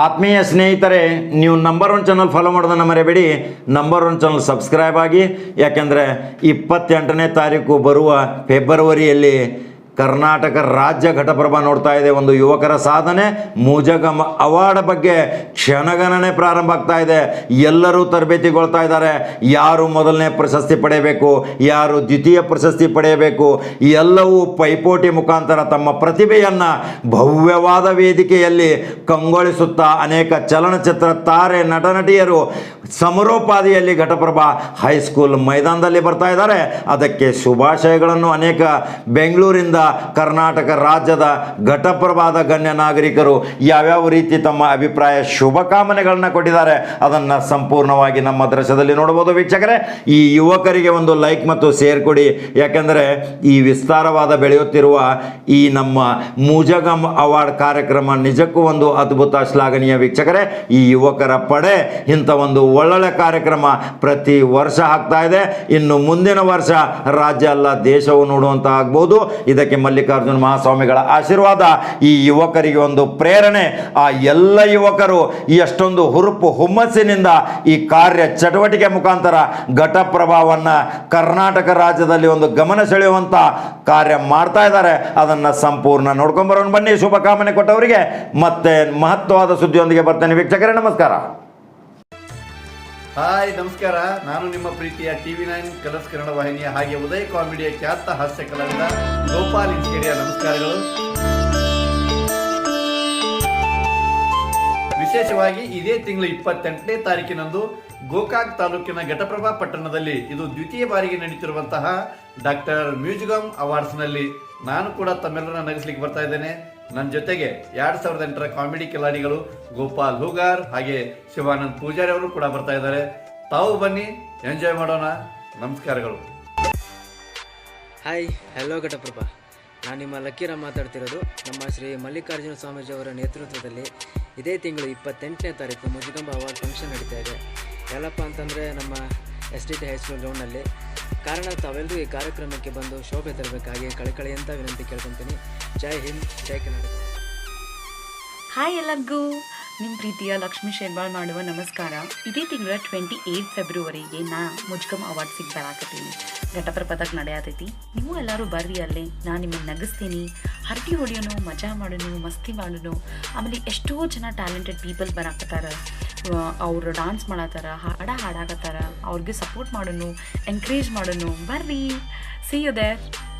ಆತ್ಮೀಯ ಸ್ನೇಹಿತರೆ, ನೀವು ನಂಬರ್ ಒನ್ ಚಾನಲ್ ಫಾಲೋ ಮಾಡೋದನ್ನು ಮರೆಯಬೇಡಿ ನಂಬರ್ ಒನ್ ಚಾನಲ್ ಸಬ್ಸ್ಕ್ರೈಬ್ ಆಗಿ. ಯಾಕೆಂದರೆ ಇಪ್ಪತ್ತೆಂಟನೇ ತಾರೀಕು ಬರುವ ಫೆಬ್ರವರಿಯಲ್ಲಿ ಕರ್ನಾಟಕ ರಾಜ್ಯ ಘಟಪ್ರಭ ನೋಡ್ತಾ ಇದೆ. ಒಂದು ಯುವಕರ ಸಾಧನೆ ಮೂಜಗಮ ಅವಾರ್ಡ್ ಬಗ್ಗೆ ಕ್ಷಣಗಣನೆ ಪ್ರಾರಂಭ ಆಗ್ತಾ ಇದೆ. ಎಲ್ಲರೂ ತರಬೇತಿಗೊಳ್ತಾ ಇದ್ದಾರೆ. ಯಾರು ಮೊದಲನೇ ಪ್ರಶಸ್ತಿ ಪಡೆಯಬೇಕು, ಯಾರು ದ್ವಿತೀಯ ಪ್ರಶಸ್ತಿ ಪಡೆಯಬೇಕು, ಎಲ್ಲವೂ ಪೈಪೋಟಿ ಮುಖಾಂತರ ತಮ್ಮ ಪ್ರತಿಭೆಯನ್ನು ಭವ್ಯವಾದ ವೇದಿಕೆಯಲ್ಲಿ ಕಂಗೊಳಿಸುತ್ತಾ ಅನೇಕ ಚಲನಚಿತ್ರ ತಾರೆ, ನಟನಟಿಯರು ಸಮರೋಪಾದಿಯಲ್ಲಿ ಘಟಪ್ರಭಾ ಹೈಸ್ಕೂಲ್ ಮೈದಾನದಲ್ಲಿ ಬರ್ತಾ ಇದ್ದಾರೆ. ಅದಕ್ಕೆ ಶುಭಾಶಯಗಳನ್ನು ಅನೇಕ ಬೆಂಗಳೂರಿಂದ ಕರ್ನಾಟಕ ರಾಜ್ಯದ ಘಟಪ್ರಭಾದ ಗಣ್ಯ ನಾಗರಿಕರು ಯಾವ್ಯಾವ ರೀತಿ ತಮ್ಮ ಅಭಿಪ್ರಾಯ ಶುಭಕಾಮನೆಗಳನ್ನ ಕೊಟ್ಟಿದ್ದಾರೆ ಅದನ್ನು ಸಂಪೂರ್ಣವಾಗಿ ನಮ್ಮ ದೃಶ್ಯದಲ್ಲಿ ನೋಡಬಹುದು ವೀಕ್ಷಕರೇ. ಈ ಯುವಕರಿಗೆ ಒಂದು ಲೈಕ್ ಮತ್ತು ಶೇರ್ ಕೊಡಿ. ಯಾಕೆಂದರೆ ಈ ವಿಸ್ತಾರವಾದ ಬೆಳೆಯುತ್ತಿರುವ ಈ ನಮ್ಮ ಮುಜಗಮ್ ಅವಾರ್ಡ್ ಕಾರ್ಯಕ್ರಮ ನಿಜಕ್ಕೂ ಒಂದು ಅದ್ಭುತ ಶ್ಲಾಘನೀಯ ವೀಕ್ಷಕರೇ. ಈ ಯುವಕರ ಪಡೆ ಇಂಥ ಒಂದು ಒಳ್ಳೊಳ್ಳೆ ಕಾರ್ಯಕ್ರಮ ಪ್ರತಿ ವರ್ಷ ಆಗ್ತಾ ಇದೆ. ಇನ್ನು ಮುಂದಿನ ವರ್ಷ ರಾಜ್ಯ ಅಲ್ಲ ದೇಶವು ನೋಡುವಂತ ಆಗ್ಬೋದು. ಇದಕ್ಕೆ ಮಲ್ಲಿಕಾರ್ಜುನ ಮಹಾಸ್ವಾಮಿಗಳ ಆಶೀರ್ವಾದ ಈ ಯುವಕರಿಗೆ ಒಂದು ಪ್ರೇರಣೆ. ಆ ಎಲ್ಲ ಯುವಕರು ಎಷ್ಟೊಂದು ಹುರುಪು ಹುಮ್ಮಸ್ಸಿನಿಂದ ಈ ಕಾರ್ಯ ಚಟುವಟಿಕೆ ಮುಖಾಂತರ ಘಟಪ್ರಭಾವವನ್ನು ಕರ್ನಾಟಕ ರಾಜ್ಯದಲ್ಲಿ ಒಂದು ಗಮನ ಸೆಳೆಯುವಂಥ ಕಾರ್ಯ ಮಾಡ್ತಾ ಇದ್ದಾರೆ. ಅದನ್ನು ಸಂಪೂರ್ಣ ನೋಡ್ಕೊಂಬರೋಣ ಬನ್ನಿ. ಶುಭಕಾಮನೆ ಕೊಟ್ಟವರಿಗೆ ಮತ್ತೆ ಮಹತ್ವವಾದ ಸುದ್ದಿಯೊಂದಿಗೆ ಬರ್ತೇನೆ. ವೀಕ್ಷಕರೇ, ನಮಸ್ಕಾರ. ಹಾಯ್, ನಮಸ್ಕಾರ. ನಾನು ನಿಮ್ಮ ಪ್ರೀತಿಯ ಟಿವಿ ನೈನ್ ಕಲರ್ಸ್ ಕನ್ನಡ ವಾಹಿನಿಯ ಹಾಗೆ ಉದಯ ಕಾಮಿಡಿಯ ಖ್ಯಾತ ಹಾಸ್ಯ ಕಲಾವಿದ ಗೋಪಾಲ್ ಇಂಚೇರಿಯ ನಮಸ್ಕಾರಗಳು. ವಿಶೇಷವಾಗಿ ಇದೇ ತಿಂಗಳು ಇಪ್ಪತ್ತೆಂಟನೇ ತಾರೀಕಿನಂದು ಗೋಕಾಕ್ ತಾಲೂಕಿನ ಘಟಪ್ರಭಾ ಪಟ್ಟಣದಲ್ಲಿ ಇದು ದ್ವಿತೀಯ ಬಾರಿಗೆ ನಡೀತಿರುವಂತಹ ಡಾಕ್ಟರ್ ಮ್ಯೂಸಿಕಮ್ ಅವಾರ್ಡ್ಸ್ನಲ್ಲಿ ನಾನು ಕೂಡ ತಮ್ಮೆಲ್ಲರನ್ನ ನಗಿಸ್ಲಿಕ್ಕೆ ಬರ್ತಾ ಇದ್ದೇನೆ. ನನ್ನ ಜೊತೆಗೆ ಎರಡ್ ಸಾವಿರದ ಎಂಟರ ಕಾಮಿಡಿ ಕಿಲಾಡಿಗಳು ಗೋಪಾಲ್ ಹೂಗಾರ್ ಹಾಗೆ ಶಿವಾನಂದ್ ಪೂಜಾರಿ ಅವರು ಕೂಡ ಬರ್ತಾ ಇದ್ದಾರೆ. ತಾವು ಬನ್ನಿ, ಎಂಜಾಯ್ ಮಾಡೋಣ. ನಮಸ್ಕಾರಗಳು. Hi hello Ghataprabha. ನಾನು ನಿಮ್ಮ ಲಕ್ಕೀರ ಮಾತಾಡ್ತಿರೋದು. ನಮ್ಮ ಶ್ರೀ ಮಲ್ಲಿಕಾರ್ಜುನ ಸ್ವಾಮೀಜಿ ಅವರ ನೇತೃತ್ವದಲ್ಲಿ ಇದೇ ತಿಂಗಳು ಇಪ್ಪತ್ತೆಂಟನೇ ತಾರೀಕು ಮುಜುಗಂಬ ಅವಾರ್ಡ್ ಫಂಕ್ಷನ್ ನಡೀತಾ ಇದೆ. ಎಲ್ಲಪ್ಪ ಅಂತಂದರೆ ನಮ್ಮ S T T high school ಗ್ರೌಂಡ್ನಲ್ಲಿ. ಕಾರಣ ತಾವೆಲ್ಲರೂ ಈ ಕಾರ್ಯಕ್ರಮಕ್ಕೆ ಬಂದು ಶೋಭೆ ತರಬೇಕಾಗಿ ಕಳೆಕಳೆಯಂತ ವಿನಂತಿ ಕೇಳ್ಕೊತೀನಿ. ಜೈ ಹಿಂದ್, ಜೈ ಕನ್ನಡ ಹಾಯ್ ಎಲ್ಲರಿಗೂ. ನಿಮ್ಮ ಪ್ರೀತಿಯ ಲಕ್ಷ್ಮೀ ಶೇರ್ವಾಳ್ ಮಾಡುವ ನಮಸ್ಕಾರ. ಇದೇ ತಿಂಗಳ ಟ್ವೆಂಟಿ ಏಯ್ಟ್ ಫೆಬ್ರವರಿಗೆ ನಾ ಮುಜ್ಕಮ್ ಅವಾರ್ಡ್ಸಿಗೆ ಬರಾಕತ್ತೀನಿ. ಘಟಪ್ರಪದಕ್ಕೆ ನಡೆಯತೈತಿ. ನೀವು ಎಲ್ಲರೂ ಬರ್ರಿ ಅಲ್ಲೇ. ನಾನು ನಿಮಗೆ ನಗಿಸ್ತೀನಿ. ಹರಟಿ ಹೊಡಿಯೋನು, ಮಜಾ ಮಾಡೋನು, ಮಸ್ತಿ ಮಾಡೋನು. ಆಮೇಲೆ ಎಷ್ಟೋ ಜನ ಟ್ಯಾಲೆಂಟೆಡ್ ಪೀಪಲ್ ಬರಾಕತ್ತಾರ. ಅವರು ಡಾನ್ಸ್ ಮಾಡತ್ತಾರ, ಹಾಡ ಹಾಡಾಕತ್ತಾರ. ಅವ್ರಿಗೆ ಸಪೋರ್ಟ್ ಮಾಡೋನು ಎಂಕರೇಜ್ ಮಾಡೋನು. ಬರ್ರಿ. ಸಿ ಯು ದೇರ್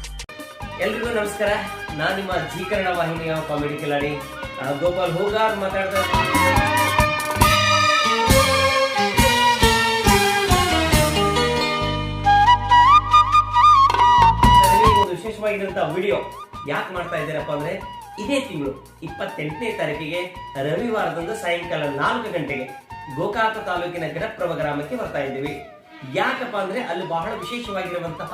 ಎಲ್ರಿಗೂ ನಮಸ್ಕಾರ ನಾನು ನಿಮ್ಮ ಜೀಕರಣ ವಾಹಿನಿಯ ಕಾಮಿಡಿ ಕಿಲಾಡಿ ಗೋಪಾಲ್ ಹೂಗಾರ್ ಮಾತಾಡ್ತಾ. ಒಂದು ವಿಡಿಯೋ ಯಾಕೆ ಮಾಡ್ತಾ ಇದ್ದೀರಪ್ಪ ಅಂದ್ರೆ, ಇದೇ ತಿಂಗಳು, ಇಪ್ಪತ್ತೆಂಟನೇ ತಾರೀಕಿಗೆ ರವಿವಾರದಂದು ಸಾಯಂಕಾಲ ನಾಲ್ಕು ಗಂಟೆಗೆ ಗೋಕಾಕ ತಾಲೂಕಿನ ಗಿಡಪ್ರಭ ಗ್ರಾಮಕ್ಕೆ ಬರ್ತಾ ಇದ್ದೀವಿ ಯಾಕಪ್ಪ ಅಂದ್ರೆ ಅಲ್ಲಿ ಬಹಳ ವಿಶೇಷವಾಗಿರುವಂತಹ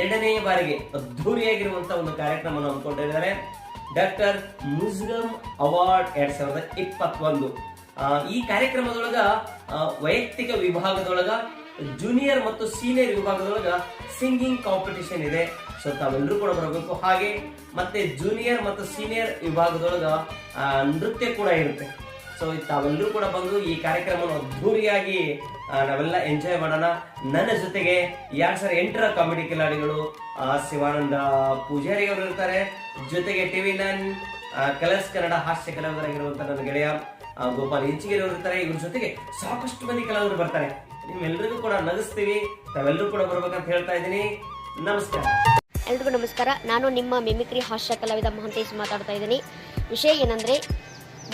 ಎರಡನೇ ಬಾರಿಗೆ ಅದ್ಧೂರಿಯಾಗಿರುವಂತಹ ಒಂದು ಕಾರ್ಯಕ್ರಮವನ್ನು ಹಮ್ಮಿಕೊಂಡಿದ್ದಾರೆ. ಡಾಕ್ಟರ್ ಮುಜ್ಗಮ್ ಅವಾರ್ಡ್ ಎರಡ್ ಸಾವಿರದ ಇಪ್ಪತ್ತೊಂದು. ಈ ಕಾರ್ಯಕ್ರಮದೊಳಗ ವೈಯಕ್ತಿಕ ವಿಭಾಗದೊಳಗ ಜೂನಿಯರ್ ಮತ್ತು ಸೀನಿಯರ್ ವಿಭಾಗದೊಳಗ ಸಿಂಗಿಂಗ್ ಕಾಂಪಿಟೇಷನ್ ಇದೆ. ಸೊ ತಾವೆಲ್ಲರೂ ಕೂಡ ಬರಬೇಕು. ಹಾಗೆ ಮತ್ತೆ ಜೂನಿಯರ್ ಮತ್ತು ಸೀನಿಯರ್ ವಿಭಾಗದೊಳಗ ನೃತ್ಯ ಕೂಡ ಇರುತ್ತೆ. ಸೊ ತಾವೆಲ್ಲರೂ ಕೂಡ ಬಂದು ಈ ಕಾರ್ಯಕ್ರಮವನ್ನು ಅದ್ಧೂರಿಯಾಗಿ ನಾವೆಲ್ಲ ಎಂಜಾಯ್ ಮಾಡೋಣ. ನನ್ನ ಜೊತೆಗೆ ಎರಡ್ ಸಾವಿರದ ಎಂಟರ ಕಾಮಿಡಿ ಕಿಲಾಡಿಗಳು ಶಿವಾನಂದ ಪೂಜಾರಿ ಅವರು ಇರ್ತಾರೆ. ಜೊತೆಗೆ ಟಿವಿ ನೈನ್ ಕಲರ್ಸ್ ಕನ್ನಡ ಹಾಸ್ಯ ಕಲಾವಿದರಾಗಿರುವಂತ ನನ್ನ ಗೆಳೆಯ ಗೋಪಾಲ್ ಇಂಚಿಗೆರೆ ಅವರು ಇರ್ತಾರೆ. ಇವ್ರ ಜೊತೆಗೆ ಸಾಕಷ್ಟು ಮಂದಿ ಕಲಾವಿದರು ಬರ್ತಾರೆ. ನಿಮ್ಮೆಲ್ಲರಿಗೂ ಕೂಡ ನಗಿಸ್ತೀವಿ. ತಾವೆಲ್ಲರೂ ಕೂಡ ಬರ್ಬೇಕಂತ ಹೇಳ್ತಾ ಇದ್ದೀನಿ. ನಮಸ್ಕಾರ. ಎಲ್ರಿಗೂ ನಮಸ್ಕಾರ. ನಾನು ನಿಮ್ಮ ಮಿಮಿಕ್ರಿ ಹಾಸ್ಯ ಕಲಾವಿದ ಮಹಂತೇಶ್ ಮಾತಾಡ್ತಾ ಇದ್ದೀನಿ. ವಿಷಯ ಏನಂದರೆ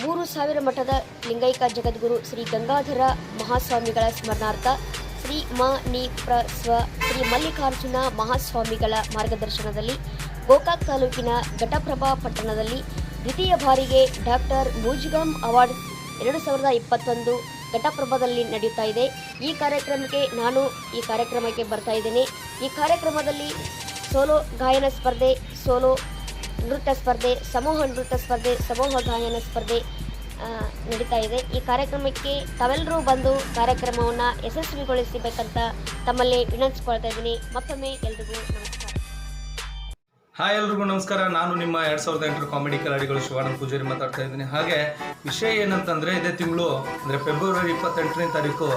ಮೂರು ಸಾವಿರ ಮಠದ ಲಿಂಗೈಕ ಜಗದ್ಗುರು ಶ್ರೀ ಗಂಗಾಧರ ಮಹಾಸ್ವಾಮಿಗಳ ಸ್ಮರಣಾರ್ಥ ಶ್ರೀ ಮ ನಿ ಪ್ರ ಸ್ವ ಶ್ರೀ ಮಲ್ಲಿಕಾರ್ಜುನ ಮಹಾಸ್ವಾಮಿಗಳ ಮಾರ್ಗದರ್ಶನದಲ್ಲಿ ಗೋಕಾಕ್ ತಾಲೂಕಿನ ಘಟಪ್ರಭಾ ಪಟ್ಟಣದಲ್ಲಿ ದ್ವಿತೀಯ ಬಾರಿಗೆ ಡಾಕ್ಟರ್ ಮುಜ್ಗಮ್ ಅವಾರ್ಡ್ ಎರಡು ಸಾವಿರದ ಇಪ್ಪತ್ತೊಂದು ಘಟಪ್ರಭಾದಲ್ಲಿ ನಡೆಯುತ್ತಾ ಇದೆ. ಈ ಕಾರ್ಯಕ್ರಮಕ್ಕೆ ನಾನು ಈ ಕಾರ್ಯಕ್ರಮಕ್ಕೆ ಬರ್ತಾ ಇದ್ದೇನೆ. ಈ ಕಾರ್ಯಕ್ರಮದಲ್ಲಿ ಸೋಲೋ ಗಾಯನ ಸ್ಪರ್ಧೆ, ಸೋಲೋ ನೃತ್ಯ ಸ್ಪರ್ಧೆ, ಸಮೂಹ ನೃತ್ಯ ಸ್ಪರ್ಧೆ, ಸಮೂಹ ಗಾಯನ ಸ್ಪರ್ಧೆ ನಡೀತಾ ಇದೆ. ಈ ಕಾರ್ಯಕ್ರಮಕ್ಕೆ ತಾವೆಲ್ಲರೂ ಬಂದು ಕಾರ್ಯಕ್ರಮವನ್ನು ಯಶಸ್ವಿಗೊಳಿಸಬೇಕಂತ ತಮ್ಮಲ್ಲಿ ವಿನಂತಿಸ್ಕೊಳ್ತಾ ಇದ್ದೀನಿ. ಮತ್ತೊಮ್ಮೆ ಎಲ್ರಿಗೂ ನಮಸ್ಕಾರ. ಹಾಯ್ ಎಲ್ರಿಗೂ ನಮಸ್ಕಾರ. ನಾನು ನಿಮ್ಮ ಎರಡ್ ಸಾವಿರದ ಎಂಟರ ಕಾಮಿಡಿ ಕಲಾಡಿಗಳು ಶಿವಾನಂದ ಪೂಜಾರಿ ಮಾತಾಡ್ತಾ ಇದ್ದೀನಿ. ಹಾಗೆ ವಿಷಯ ಏನಂತಂದ್ರೆ ಇದೇ ತಿಂಗಳು, ಅಂದ್ರೆ ಫೆಬ್ರವರಿ ಇಪ್ಪತ್ತೆಂಟನೇ ತಾರೀಕು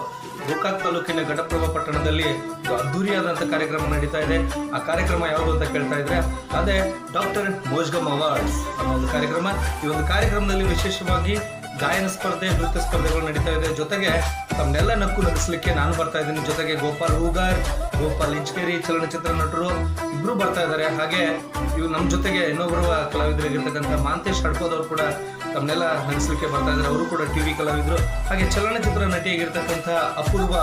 ಗೋಕಾಕ್ ತಾಲೂಕಿನ ಘಟಪ್ರಭಾ ಪಟ್ಟಣದಲ್ಲಿ ಒಂದು ಅದ್ದೂರಿಯಾದಂಥ ಕಾರ್ಯಕ್ರಮ ನಡೀತಾ ಇದೆ. ಆ ಕಾರ್ಯಕ್ರಮ ಯಾವುದು ಅಂತ ಕೇಳ್ತಾ ಇದ್ರೆ, ಅದೇ ಡಾಕ್ಟರ್ ಮೋಜ್ಗಮ್ ಅವಾರ್ಡ್ಸ್ ಅನ್ನೋ ಒಂದು ಕಾರ್ಯಕ್ರಮ. ಈ ಒಂದು ಕಾರ್ಯಕ್ರಮದಲ್ಲಿ ವಿಶೇಷವಾಗಿ ಗಾಯನ ಸ್ಪರ್ಧೆ, ನೃತ್ಯ ಸ್ಪರ್ಧೆಗಳು ನಡೀತಾ ಇದೆ. ಜೊತೆಗೆ ತಮ್ಮನ್ನೆಲ್ಲ ನಕ್ಕು ನಗಿಸ್ಲಿಕ್ಕೆ ನಾನು ಬರ್ತಾ ಇದ್ದೀನಿ. ಜೊತೆಗೆ ಗೋಪಾಲ್ ಹೂಗಾರ್ ಗೋಪಾಲ್ ಇಂಚಕೇರಿ, ಚಲನಚಿತ್ರ ನಟರು ಇಬ್ರು ಬರ್ತಾ ಇದ್ದಾರೆ. ಹಾಗೆ ಇವು ನಮ್ಮ ಜೊತೆಗೆ ಇನ್ನೊಬ್ಬರು ಕಲಾವಿದರಾಗಿರ್ತಕ್ಕಂಥ ಮಾಂತೇಶ್ ಹಡ್ಕೋದವ್ರು ಕೂಡ ತಮ್ಮನ್ನೆಲ್ಲ ನಗಿಸ್ಲಿಕ್ಕೆ ಬರ್ತಾ ಇದ್ದಾರೆ. ಅವರು ಕೂಡ ಟಿವಿ ಕಲಾವಿದರು. ಹಾಗೆ ಚಲನಚಿತ್ರ ನಟಿಯಾಗಿರ್ತಕ್ಕಂಥ ಅಪೂರ್ವ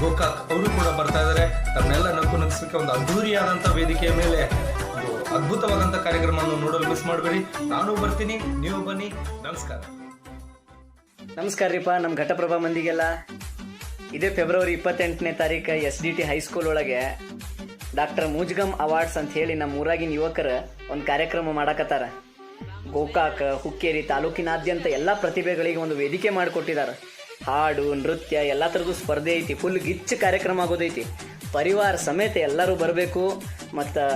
ಗೋಕಾಕ್ ಅವರು ಕೂಡ ಬರ್ತಾ ಇದ್ದಾರೆ. ತಮ್ಮನ್ನೆಲ್ಲ ನಕ್ಕು ನಗಿಸ್ಲಿಕ್ಕೆ ಒಂದು ಅದ್ಧೂರಿಯಾದಂಥ ವೇದಿಕೆಯ ಮೇಲೆ ಅದ್ಭುತವಾದಂಥ ಕಾರ್ಯಕ್ರಮವನ್ನು ನೋಡಲು ಮಿಸ್ ಮಾಡಬೇಡಿ. ನಾನು ಬರ್ತೀನಿ, ನೀವು ಬನ್ನಿ. ನಮಸ್ಕಾರ. ನಮಸ್ಕಾರ ರೀಪ ನಮ್ಮ ಘಟಪ್ರಭಾ ಮಂದಿಗೆಲ್ಲ. ಇದೇ ಫೆಬ್ರವರಿ ಇಪ್ಪತ್ತೆಂಟನೇ ತಾರೀಕು S D T high school ಒಳಗೆ ಡಾಕ್ಟರ್ ಮೂಜ್ಗಮ್ ಅವಾರ್ಡ್ಸ್ ಅಂತ ಹೇಳಿ ನಮ್ಮ ಊರಾಗಿನ ಯುವಕರು ಒಂದು ಕಾರ್ಯಕ್ರಮ ಮಾಡಕತ್ತಾರ. ಗೋಕಾಕ್, ಹುಕ್ಕೇರಿ ತಾಲೂಕಿನಾದ್ಯಂತ ಎಲ್ಲ ಪ್ರತಿಭೆಗಳಿಗೆ ಒಂದು ವೇದಿಕೆ ಮಾಡಿಕೊಟ್ಟಿದ್ದಾರೆ ಹಾಡು, ನೃತ್ಯ ಎಲ್ಲ ಥರದ್ದು ಸ್ಪರ್ಧೆ ಐತಿ ಫುಲ್ ಗಿಚ್ಚ ಕಾರ್ಯಕ್ರಮ ಆಗೋದೈತಿ. ಪರಿವಾರ ಸಮೇತ ಎಲ್ಲರೂ ಬರಬೇಕು, ಮತ್ತು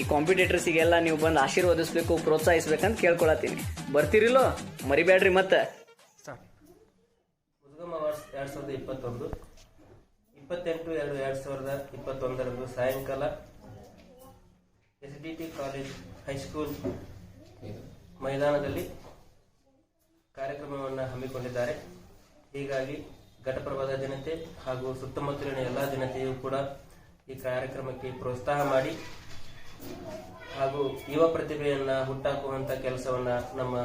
ಈ ಕಾಂಪಿಟೇಟರ್ಸಿಗೆಲ್ಲ ನೀವು ಬಂದು ಆಶೀರ್ವದಿಸ್ಬೇಕು, ಪ್ರೋತ್ಸಾಹಿಸ್ಬೇಕಂತ ಕೇಳ್ಕೊಳತ್ತೀನಿ. ಬರ್ತೀರಿಲ್ಲೋ? ಮರಿಬೇಡ್ರಿ ಮತ್ತೆ. ಎರಡ್ ಸಾವಿರದ ಇಪ್ಪತ್ತೊಂದು, ಇಪ್ಪತ್ತೆಂಟು ಎರಡು ಎರಡ್ ಸಾವಿರದ ಇಪ್ಪತ್ತೊಂದರಂದು ಸಾಯಂಕಾಲ S D T college high school ಮೈದಾನದಲ್ಲಿ ಕಾರ್ಯಕ್ರಮವನ್ನು ಹಮ್ಮಿಕೊಂಡಿದ್ದಾರೆ. ಹೀಗಾಗಿ ಘಟಪ್ರಭಾದ ಜನತೆ ಹಾಗೂ ಸುತ್ತಮುತ್ತಲಿನ ಎಲ್ಲ ಜನತೆಯೂ ಕೂಡ ಈ ಕಾರ್ಯಕ್ರಮಕ್ಕೆ ಪ್ರೋತ್ಸಾಹ ಮಾಡಿ ಹಾಗೂ ಯುವ ಪ್ರತಿಭೆಯನ್ನ ಹುಟ್ಟಾಕುವಂತ ಕೆಲಸವನ್ನ ನಮ್ಮ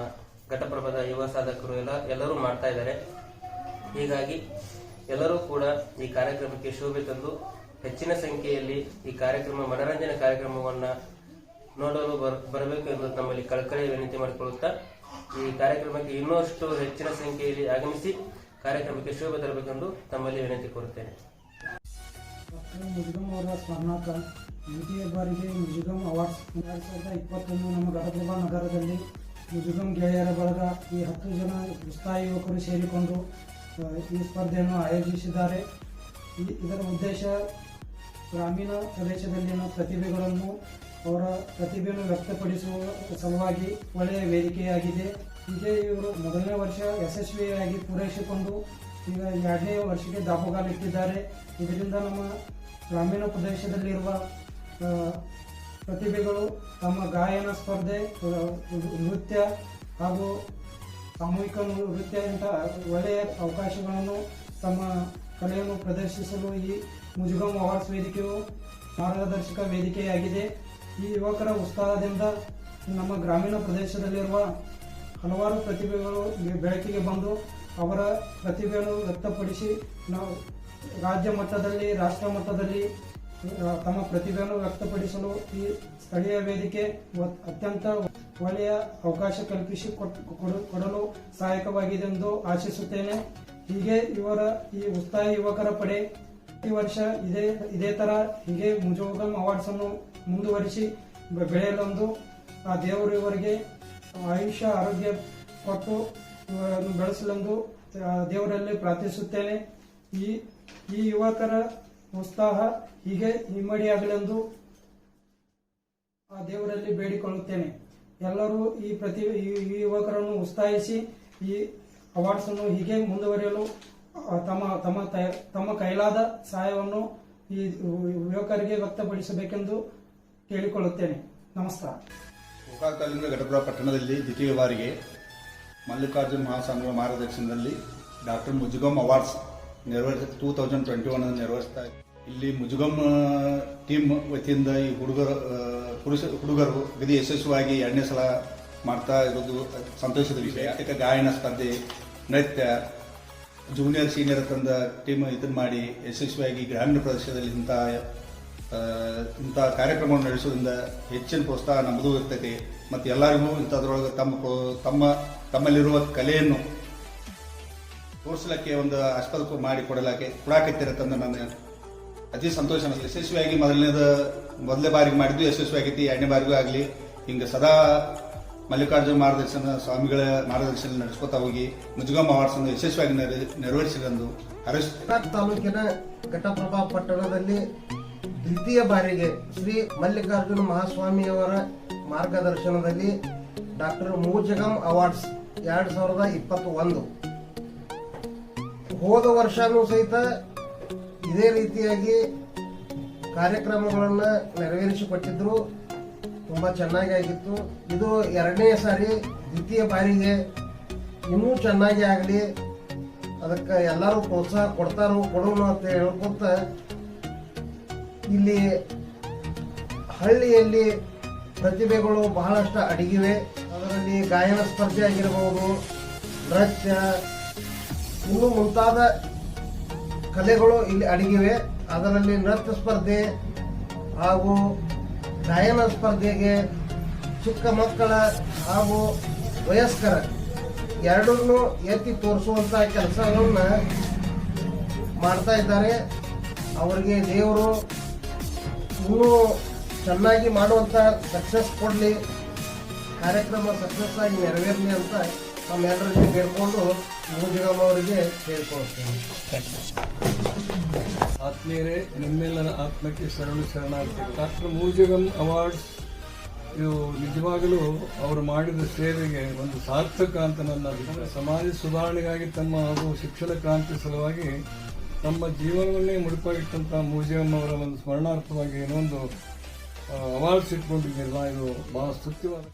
ಘಟಪ್ರಭದ ಯುವ ಸಾಧಕರು ಎಲ್ಲ ಎಲ್ಲರೂ ಮಾಡ್ತಾ ಇದ್ದಾರೆ. ಹೀಗಾಗಿ ಎಲ್ಲರೂ ಕೂಡ ಈ ಕಾರ್ಯಕ್ರಮಕ್ಕೆ ಶೋಭೆ ತಂದು ಹೆಚ್ಚಿನ ಸಂಖ್ಯೆಯಲ್ಲಿ ಈ ಕಾರ್ಯಕ್ರಮ, ಮನರಂಜನೆ ಕಾರ್ಯಕ್ರಮವನ್ನ ನೋಡಲು ಬರ್- ಬರಬೇಕು ಎಂದು ತಮ್ಮಲ್ಲಿ ಕಳಕಳಿ ವಿನಂತಿ ಮಾಡಿಕೊಳ್ಳುತ್ತಾ ಈ ಕಾರ್ಯಕ್ರಮಕ್ಕೆ ಇನ್ನಷ್ಟು ಹೆಚ್ಚಿನ ಸಂಖ್ಯೆಯಲ್ಲಿ ಆಗಮಿಸಿ ಕಾರ್ಯಕ್ರಮಕ್ಕೆ ಶೋಭೆ ತರಬೇಕೆಂದು ತಮ್ಮಲ್ಲಿ ವಿನಂತಿ ಕೋರುತ್ತೇನೆ. ದ್ವಿತೀಯ ಬಾರಿಗೆ ಮುಜುಗಮ್ ಅವಾರ್ಡ್ಸ್ ಎರಡು ಸಾವಿರದ ಇಪ್ಪತ್ತೊಂದು ನಮ್ಮ ಗಡಪ್ರಭಾ ನಗರದಲ್ಲಿ ಮುಜುಗಮ್ ಗೆಳೆಯರ ಬಳಗ ಈ ಹತ್ತು ಜನ ಉತ್ಸಾಹಿ ಯುವಕರು ಸೇರಿಕೊಂಡು ಈ ಸ್ಪರ್ಧೆಯನ್ನು ಆಯೋಜಿಸಿದ್ದಾರೆ. ಇದರ ಉದ್ದೇಶ ಗ್ರಾಮೀಣ ಪ್ರದೇಶದಲ್ಲಿನ ಪ್ರತಿಭೆಗಳನ್ನು ಅವರ ಪ್ರತಿಭೆಯನ್ನು ವ್ಯಕ್ತಪಡಿಸುವ ಸಲುವಾಗಿ ಒಳ್ಳೆಯ ವೇದಿಕೆಯಾಗಿದೆ. ಹೀಗೆ ಇವರು ಮೊದಲನೇ ವರ್ಷ ಯಶಸ್ವಿಯಾಗಿ ಪೂರೈಸಿಕೊಂಡು ಈಗ ಎರಡನೇ ವರ್ಷಕ್ಕೆ ದಾಪುಗಾಲಿಟ್ಟಿದ್ದಾರೆ. ಇದರಿಂದ ನಮ್ಮ ಗ್ರಾಮೀಣ ಪ್ರದೇಶದಲ್ಲಿರುವ ಪ್ರತಿಭೆಗಳು ತಮ್ಮ ಗಾಯನ ಸ್ಪರ್ಧೆ ನೃತ್ಯ ಹಾಗೂ ಸಾಮೂಹಿಕ ನೃತ್ಯ ಅಂತ ಒಳ್ಳೆಯ ಅವಕಾಶಗಳನ್ನು ತಮ್ಮ ಕಲೆಯನ್ನು ಪ್ರದರ್ಶಿಸಲು ಈ ಮುಜುಗಮ್ ಅವಾರ್ಡ್ಸ್ ವೇದಿಕೆಯು ಮಾರ್ಗದರ್ಶಕ ವೇದಿಕೆಯಾಗಿದೆ. ಈ ಯುವಕರ ಉತ್ಸಾಹದಿಂದ ನಮ್ಮ ಗ್ರಾಮೀಣ ಪ್ರದೇಶದಲ್ಲಿರುವ ಹಲವಾರು ಪ್ರತಿಭೆಗಳು ಬೆಳಕಿಗೆ ಬಂದು ಅವರ ಪ್ರತಿಭೆಯನ್ನು ವ್ಯಕ್ತಪಡಿಸಿ ನಾವು ರಾಜ್ಯ ಮಟ್ಟದಲ್ಲಿ, ರಾಷ್ಟ್ರ ಮಟ್ಟದಲ್ಲಿ ತಮ್ಮ ಪ್ರತಿಭೆಯನ್ನು ವ್ಯಕ್ತಪಡಿಸಲು ಈ ಸ್ಥಳೀಯ ವೇದಿಕೆ ಅತ್ಯಂತ ಒಳ್ಳೆಯ ಅವಕಾಶ ಕಲ್ಪಿಸಿ ಕೊಡಲು ಸಹಾಯಕವಾಗಿದೆ ಎಂದು ಆಶಿಸುತ್ತೇನೆ. ಹೀಗೆ ಇವರ, ಈ ಉತ್ಸಾಹಿ ಯುವಕರ ಪಡೆ ಪ್ರತಿ ವರ್ಷ ಇದೇ ಇದೇ ತರ ಹೀಗೆ ಮುಜೋಗಮ್ ಅವಾರ್ಡ್ಸ್ ಅನ್ನು ಮುಂದುವರಿಸಿ ಬೆಳೆಯಲೊಂದು, ಆ ದೇವರು ಇವರಿಗೆ ಆಯುಷ್ಯ, ಆರೋಗ್ಯ ಕೊಟ್ಟು ಇವರನ್ನು ಬೆಳೆಸಲೆಂದು ದೇವರಲ್ಲಿ ಪ್ರಾರ್ಥಿಸುತ್ತೇನೆ. ಈ ಈ ಯುವಕರ ಉತ್ಸಾಹ ಹೀಗೆ ಇಮ್ಮಡಿಯಾಗಲೆಂದು ಆ ದೇವರಲ್ಲಿ ಬೇಡಿಕೊಳ್ಳುತ್ತೇನೆ. ಎಲ್ಲರೂ ಈ ಪ್ರತಿ, ಈ ಯುವಕರನ್ನು ಉತ್ಸಾಹಿಸಿ ಈ ಅವಾರ್ಡ್ಸ್ ಅನ್ನು ಹೀಗೆ ಮುಂದುವರಿಯಲು ತಮ್ಮ ತಮ್ಮ ತಮ್ಮ ಕೈಲಾದ ಸಹಾಯವನ್ನು ಈ ಯುವಕರಿಗೆ ವ್ಯಕ್ತಪಡಿಸಬೇಕೆಂದು ಕೇಳಿಕೊಳ್ಳುತ್ತೇನೆ. ನಮಸ್ಕಾರ. ಗೋಕಾಕ್ ತಾಲೂಕಿನ ಘಟಪುರ ಪಟ್ಟಣದಲ್ಲಿ ದ್ವಿತೀಯ ಬಾರಿಗೆ ಮಲ್ಲಿಕಾರ್ಜುನ್ ಮಹಾಸ್ವಾಮಿಗಳ ಮಾರ್ಗದರ್ಶನದಲ್ಲಿ ಡಾಕ್ಟರ್ ಮುಜುಗಮ್ ಅವಾರ್ಡ್ಸ್ ನೆರವೇರಿಸ ಟೂ ತೌಸಂಡ್ ಟ್ವೆಂಟಿ ಒನ್ ನೆರವೇರಿಸ್ತಾ ಇಲ್ಲಿ ಮುಜುಗಮ್ ಟೀಮ್ ವತಿಯಿಂದ ಈ ಹುಡುಗರು ಪುರುಷ ಹುಡುಗರು ಗದಿ ಯಶಸ್ವಿಯಾಗಿ ಎರಡನೇ ಸಲ ಮಾಡ್ತಾ ಇರೋದು ಸಂತೋಷದ ವಿಷಯ. ಯಾಕೆ ಗಾಯನ ಸ್ಪರ್ಧೆ, ನೃತ್ಯ ಜೂನಿಯರ್ ಸೀನಿಯರ್ ತಂದ ಟೀಮ್ ಇದನ್ನು ಮಾಡಿ ಯಶಸ್ವಿಯಾಗಿ ಗ್ರಾಮೀಣ ಪ್ರದೇಶದಲ್ಲಿ ಇಂಥ ಇಂಥ ಕಾರ್ಯಕ್ರಮವನ್ನು ನಡೆಸೋದ್ರಿಂದ ಹೆಚ್ಚಿನ ಪ್ರೋತ್ಸಾಹ ನಮ್ಮದು ಇರ್ತೈತಿ. ಮತ್ತು ಎಲ್ಲರಿಗೂ ಇಂಥದ್ರೊಳಗೆ ತಮ್ಮ ತಮ್ಮ, ತಮ್ಮಲ್ಲಿರುವ ಕಲೆಯನ್ನು ತೋರಿಸಲಿಕ್ಕೆ ಒಂದು ಅಸ್ಪಲ್ಪ ಮಾಡಿ ಕೊಡಲಾಕೆ ಕೊಡಾಕತ್ತಿರತ್ತಂದ ನನ್ನ ಅತಿ ಸಂತೋಷ ಅನಿಸ್ತು ಯಶಸ್ವಿಯಾಗಿ ಮೊದಲನೇದ, ಮೊದಲೇ ಬಾರಿಗೆ ಮಾಡಿದ್ದು ಯಶಸ್ವಿ ಆಗೈತಿ ಎರಡನೇ ಬಾರಿಗೂ ಆಗಲಿ. ಹಿಂಗೆ ಸದಾ ಮಲ್ಲಿಕಾರ್ಜುನ ಮಾರ್ಗದರ್ಶನ, ಸ್ವಾಮಿಗಳ ಮಾರ್ಗದರ್ಶನ ನಡೆಸ್ಕೊತಾ ಹೋಗಿ, ಮುಜುಗಮ್ಮ ಅವಾರ್ಡ್ಸ್ ಅನ್ನು ಯಶಸ್ವಿಯಾಗಿ ನೆರವೇರಿಸಿದಂದು ತಾಲೂಕಿನ ಘಟಪ್ರಭಾ ಪಟ್ಟಣದಲ್ಲಿ ದ್ವಿತೀಯ ಬಾರಿಗೆ ಶ್ರೀ ಮಲ್ಲಿಕಾರ್ಜುನ ಮಹಾಸ್ವಾಮಿಯವರ ಮಾರ್ಗದರ್ಶನದಲ್ಲಿ ಡಾಕ್ಟರ್ ಮೂಜಗಂ ಅವಾರ್ಡ್ಸ್ ಎರಡ್ ಸಾವಿರದ ಇಪ್ಪತ್ತ ಒಂದು ಹೋದ ವರ್ಷನೂ ಸಹಿತ ಇದೇ ರೀತಿಯಾಗಿ ಕಾರ್ಯಕ್ರಮಗಳನ್ನು ನೆರವೇರಿಸಿಕೊಟ್ಟಿದ್ದರು ತುಂಬ ಚೆನ್ನಾಗಿ ಆಗಿತ್ತು. ಇದು ಎರಡನೇ ಸಾರಿ ದ್ವಿತೀಯ ಬಾರಿಗೆ ಇನ್ನೂ ಚೆನ್ನಾಗಿ ಆಗಲಿ. ಅದಕ್ಕೆ ಎಲ್ಲರೂ ಪ್ರೋತ್ಸಾಹ ಕೊಡ್ತಾರೋ ಕೊಡೋಣ ಅಂತ ಹೇಳ್ಕೊತ ಇಲ್ಲಿ ಹಳ್ಳಿಯಲ್ಲಿ ಪ್ರತಿಭೆಗಳು ಬಹಳಷ್ಟು ಅಡಗಿವೆ. ಅದರಲ್ಲಿ ಗಾಯನ ಸ್ಪರ್ಧೆ ಆಗಿರಬಹುದು ನೃತ್ಯ, ಇನ್ನೂ ಮುಂತಾದ ಕಲೆಗಳು ಇಲ್ಲಿ ಅಡಗಿವೆ. ಅದರಲ್ಲಿ ನೃತ್ಯ ಸ್ಪರ್ಧೆ ಹಾಗೂ ಗಾಯನ ಸ್ಪರ್ಧೆಗೆ ಚಿಕ್ಕ ಮಕ್ಕಳ ಹಾಗೂ ವಯಸ್ಕರ ಎರಡನ್ನೂ ಎತ್ತಿ ತೋರಿಸುವಂತ ಕೆಲಸಗಳನ್ನ ಮಾಡ್ತಾ ಇದ್ದಾರೆ. ಅವರಿಗೆ ದೇವರು ಇನ್ನೂ ಚೆನ್ನಾಗಿ ಮಾಡುವಂತ ಸಕ್ಸಸ್ ಕೊಡಲಿ. ಕಾರ್ಯಕ್ರಮ ಸಕ್ಸಸ್ ಆಗಿ ನೆರವೇರಲಿ ಅಂತ ನಮ್ಮೆಲ್ಲರಿಗೆ ಬೇಡ್ಕೊಂಡು ಮೂಜಿಗಮ್ಮ ಅವರಿಗೆ ಕೇಳ್ಕೊಳ್ತೇನೆ ಆತ್ಮೀಯರೇ, ನಿಮ್ಮೆಲ್ಲರ ಆತ್ಮಕ್ಕೆ ಶರಣು ಶರಣಾರ್ಥಿ. ಡಾಕ್ಟರ್ ಮೂಜಿಗಮ್ ಅವಾರ್ಡ್ಸ್, ಇವು ನಿಜವಾಗಲೂ ಅವರು ಮಾಡಿದ ಸೇವೆಗೆ ಒಂದು ಸಾರ್ಥಕ ಅಂತ ನನ್ನ ಅಭಿಪ್ರಾಯ. ಸಮಾಜ ಸುಧಾರಣೆಗಾಗಿ ತಮ್ಮ ಹಾಗೂ ಶಿಕ್ಷಣ ಕ್ರಾಂತಿ ಸಲುವಾಗಿ ತಮ್ಮ ಜೀವನವನ್ನೇ ಮುಡುಪಾಗಿಟ್ಟಂಥ ಮೂಜಿಗಂ ಅವರ ಒಂದು ಸ್ಮರಣಾರ್ಥವಾಗಿ ಏನೊಂದು ಅವಾರ್ಡ್ಸ್ ಇಟ್ಕೊಂಡಿದ್ದೀರಲ್ಲ ಇದು ಬಹಳ ಸ್ತುತ್ಯವಾದ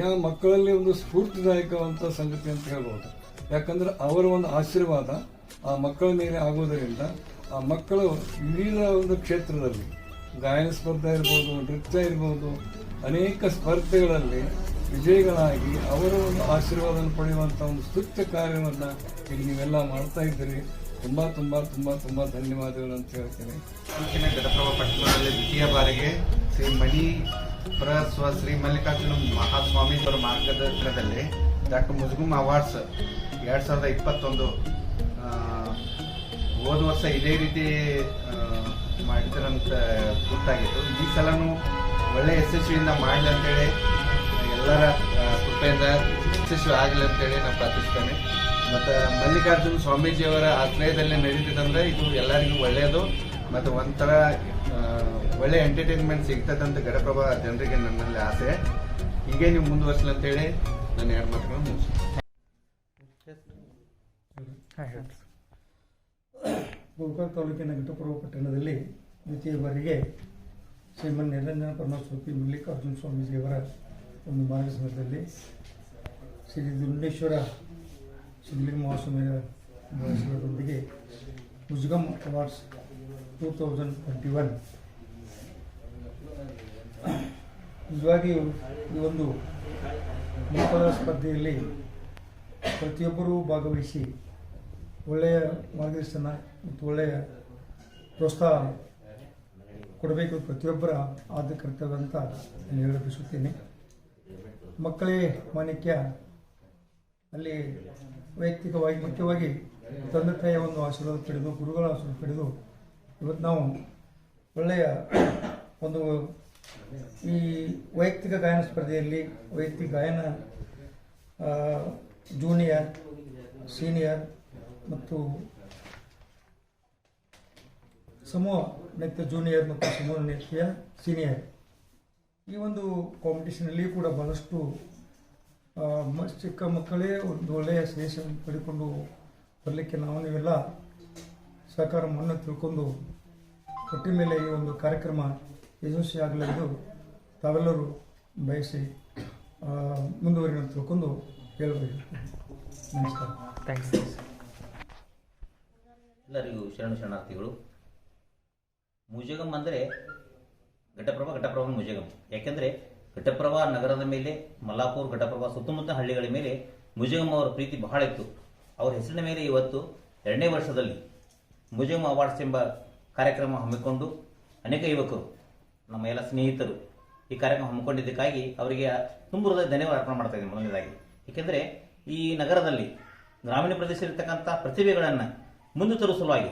ಯಾ ಮಕ್ಕಳಲ್ಲಿ ಒಂದು ಸ್ಫೂರ್ತಿದಾಯಕವಂತ ಸಂಗತಿ ಅಂತ ಹೇಳ್ಬೋದು. ಯಾಕಂದ್ರೆ ಅವರ ಒಂದು ಆಶೀರ್ವಾದ ಆ ಮಕ್ಕಳ ಮೇಲೆ ಆಗೋದರಿಂದ ಆ ಮಕ್ಕಳು ವಿವಿಧ ಒಂದು ಕ್ಷೇತ್ರದಲ್ಲಿ ಗಾಯನ ಸ್ಪರ್ಧೆ ಇರ್ಬೋದು, ನೃತ್ಯ ಇರ್ಬೋದು, ಅನೇಕ ಸ್ಪರ್ಧೆಗಳಲ್ಲಿ ವಿಜಯಿಗಳಾಗಿ ಅವರ ಒಂದು ಆಶೀರ್ವಾದವನ್ನು ಪಡೆಯುವಂಥ ಒಂದು ಸ್ತುತ್ಯ ಕಾರ್ಯವನ್ನು ಈಗ ನೀವೆಲ್ಲ ಮಾಡ್ತಾ ಇದ್ದೀರಿ. ತುಂಬ ತುಂಬ ತುಂಬ ತುಂಬ ಧನ್ಯವಾದಗಳು ಅಂತ ಹೇಳ್ತೀನಿ. ತಾಲೂಕಿನ ಘಟಪ್ರಭ ಪಟ್ಟಣದಲ್ಲಿ ದ್ವಿತೀಯ ಬಾರಿಗೆ ಶ್ರೀ ಮಣಿ ಸ್ವ ಶ್ರೀ ಮಲ್ಲಿಕಾರ್ಜುನ ಮಹಾಸ್ವಾಮಿ ಅವರ ಮಾರ್ಗದರ್ಶನದಲ್ಲಿ ಡಾಕ್ಟರ್ ಮುಜುಗುಮ್ ಅವಾರ್ಡ್ಸ್ ಎರಡ್ ಸಾವಿರದ ಇಪ್ಪತ್ತೊಂದು ಹೋದ ವರ್ಷ ಇದೇ ರೀತಿ ಮಾಡಿದ್ರಂತ ಗೊತ್ತಾಗಿತ್ತು. ಈ ಸಲನೂ ಒಳ್ಳೆ ಯಶಸ್ವಿಯಿಂದ ಮಾಡಲಿ ಅಂತೇಳಿ ಎಲ್ಲರ ಕೃಪೆಯಿಂದ ಯಶಸ್ವಿ ಆಗಲಿ ಅಂತೇಳಿ ನಾನು ಪ್ರಾರ್ಥಿಸ್ತೇನೆ. ಮತ್ತು ಮಲ್ಲಿಕಾರ್ಜುನ ಸ್ವಾಮೀಜಿಯವರ ಆಶ್ರಯದಲ್ಲಿ ಅಂದ್ರೆ ಇದು ಎಲ್ಲರಿಗೂ ಒಳ್ಳೆಯದು. ಮತ್ತು ಒಂಥರ ಒಳ್ಳೆ ಎಂಟರ್ಟೈನ್ಮೆಂಟ್ ಸಿಗ್ತದಂತ ಗಡಪ್ರಭಾ ಜನರಿಗೆ ನನ್ನಲ್ಲಿ ಆಸೆ. ಹೀಗೆ ನೀವು ಮುಂದುವರ್ಸಲಿ ಅಂತೇಳಿ ನಾನು ಎರಡು ಮಾತುಗಳನ್ನು ಮುಗಿಸ್ತೀನಿ. ಗೋಕಾಕ್ ತಾಲೂಕಿನ ಘಟಪುರ ಪಟ್ಟಣದಲ್ಲಿ ದ್ವಿತೀಯ ಬಾರಿಗೆ ಶ್ರೀಮನ್ ನಿರಂಜನ ಪರಮಸ್ವರೂಪಿ ಮಲ್ಲಿಕಾರ್ಜುನ ಸ್ವಾಮೀಜಿಯವರ ಒಂದು ಮಾರ್ಗದರ್ಶನದಲ್ಲಿ ಶ್ರೀ ದುಂಡೇಶ್ವರ ಶಿವಲಿಂಗ ಮಹಾಸ್ವಾಮಿಯ ಉಜ್ಗಮ್ ಮುಜುಗಮ್ awards two thousand twenty one. ನಿಜವಾಗಿಯೂ ಈ ಒಂದು ಮಕ್ಕಳ ಸ್ಪರ್ಧೆಯಲ್ಲಿ ಪ್ರತಿಯೊಬ್ಬರೂ ಭಾಗವಹಿಸಿ ಒಳ್ಳೆಯ ಮಾರ್ಗದರ್ಶನ ಮತ್ತು ಒಳ್ಳೆಯ ಪ್ರೋತ್ಸಾಹ ಕೊಡಬೇಕು ಪ್ರತಿಯೊಬ್ಬರ ಆದ್ಯ ಕರ್ತವ್ಯ ಅಂತ ನಾನು ಹೇಳ ಬಯಸುತ್ತೇನೆ. ಮಕ್ಕಳೇ ಮಾಣಿಕ್ಯ, ಅಲ್ಲಿ ವೈಯಕ್ತಿಕವಾಗಿ, ಮುಖ್ಯವಾಗಿ ತಂದೆ ತಾಯಿಯ ಒಂದು ಆಶೀರ್ವಾದ ಪಡೆದು, ಗುರುಗಳ ಆಶೀರ್ವಾದ ಪಡೆದು ಇವತ್ತು ನಾವು ಒಳ್ಳೆಯ ಒಂದು ಈ ವೈಯಕ್ತಿಕ ಗಾಯನ ಸ್ಪರ್ಧೆಯಲ್ಲಿ, ವೈಯಕ್ತಿಕ ಗಾಯನ ಜೂನಿಯರ್ ಸೀನಿಯರ್ ಮತ್ತು ಸಮೂಹ ನೃತ್ಯ ಜೂನಿಯರ್ ಮತ್ತು ಸಮೂಹ ನೃತ್ಯ ಸೀನಿಯರ್ ಈ ಒಂದು ಕಾಂಪಿಟೇಷನಲ್ಲಿ ಕೂಡ ಮ- ಚಿಕ್ಕ ಮಕ್ಕಳೇ ಒಂದು ಒಳ್ಳೆಯ ಸಜೆಷನ್ ಪಡೆದುಕೊಂಡು ಬರಲಿಕ್ಕೆ ನಾವು ನೀವೆಲ್ಲ ಸಹಕಾರ ಮನ್ನ ತಿಳ್ಕೊಂಡು ಹೊಟ್ಟೆ ಮೇಲೆ ಈ ಒಂದು ಕಾರ್ಯಕ್ರಮ ಯಶಸ್ವಿ ಆಗಲೆಂದು ತಾವೆಲ್ಲರೂ ಬಯಸಿ ಮುಂದುವರಿಯನ್ನು ತಿಳ್ಕೊಂಡು ನಮಸ್ಕಾರ. ಎಲ್ಲರಿಗೂ ಶರಣ ಶರಣಾರ್ಥಿಗಳು. ಮುಜಗಂ ಅಂದರೆ ಘಟಪ್ರಭಾ ಘಟಪ್ರಭಾ ಮುಜಗಂ. ಯಾಕೆಂದರೆ ಘಟಪ್ರಭಾ ನಗರದ ಮೇಲೆ ಮಲ್ಲಾಪುರ್ ಘಟಪ್ರಭಾ ಸುತ್ತಮುತ್ತ ಹಳ್ಳಿಗಳ ಮೇಲೆ ಮುಜಗಂ ಅವರ ಪ್ರೀತಿ ಬಹಳ ಇತ್ತು. ಅವರ ಹೆಸರಿನ ಮೇಲೆ ಇವತ್ತು ಎರಡನೇ ವರ್ಷದಲ್ಲಿ ಮುಜಗಂ ಅವಾರ್ಡ್ಸ್ ಎಂಬ ಕಾರ್ಯಕ್ರಮ ಹಮ್ಮಿಕೊಂಡು ಅನೇಕ ಯುವಕರು ನಮ್ಮ ಎಲ್ಲ ಸ್ನೇಹಿತರು ಈ ಕಾರ್ಯಕ್ರಮ ಹಮ್ಮಿಕೊಂಡಿದ್ದಕ್ಕಾಗಿ ಅವರಿಗೆ ತುಂಬ ಹೃದಯ ಧನ್ಯವಾದ ಅರ್ಪಣೆ ಮಾಡ್ತಾ ಇದ್ದೀನಿ. ಮೊದಲನೇದಾಗಿ ಏಕೆಂದರೆ ಈ ನಗರದಲ್ಲಿ ಗ್ರಾಮೀಣ ಪ್ರದೇಶದಲ್ಲಿರ್ತಕ್ಕಂಥ ಪ್ರತಿಭೆಗಳನ್ನು ಮುಂದೆ ತರುವ ಸಲುವಾಗಿ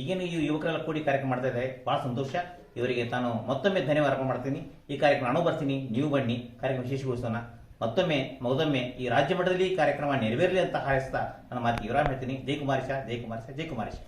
ಈಗೇನು ಈ ಯುವಕರೆಲ್ಲ ಕೂಡಿ ಕಾರ್ಯಕ್ರಮ ಮಾಡ್ತಾ ಇದ್ದಾರೆ ಭಾಳ ಸಂತೋಷ. ಇವರಿಗೆ ತಾನು ಮತ್ತೊಮ್ಮೆ ಧನ್ಯವಾದ ಅರ್ಪಣೆ ಮಾಡ್ತೀನಿ. ಈ ಕಾರ್ಯಕ್ರಮ ನಾನು ಬರ್ತೀನಿ, ನೀವು ಬನ್ನಿ, ಕಾರ್ಯಕ್ರಮ ವಿಶೇಷಗೊಳಿಸೋಣ ಮತ್ತೊಮ್ಮೆ ಮಗದೊಮ್ಮೆ ಈ ರಾಜ್ಯ ಮಟ್ಟದಲ್ಲಿ ಈ ಕಾರ್ಯಕ್ರಮ ನೆರವೇರಲಿ ಅಂತ ಹಾರೈಸ್ತಾ ನನ್ನ ಮಾತಿಗೆ ವಿರಾಮ ಹೇಳ್ತೀನಿ. ಜಯಕುಮಾರೇಶ ಜಯಕುಮಾರೇಶ ಜಯಕುಮಾರೇಶ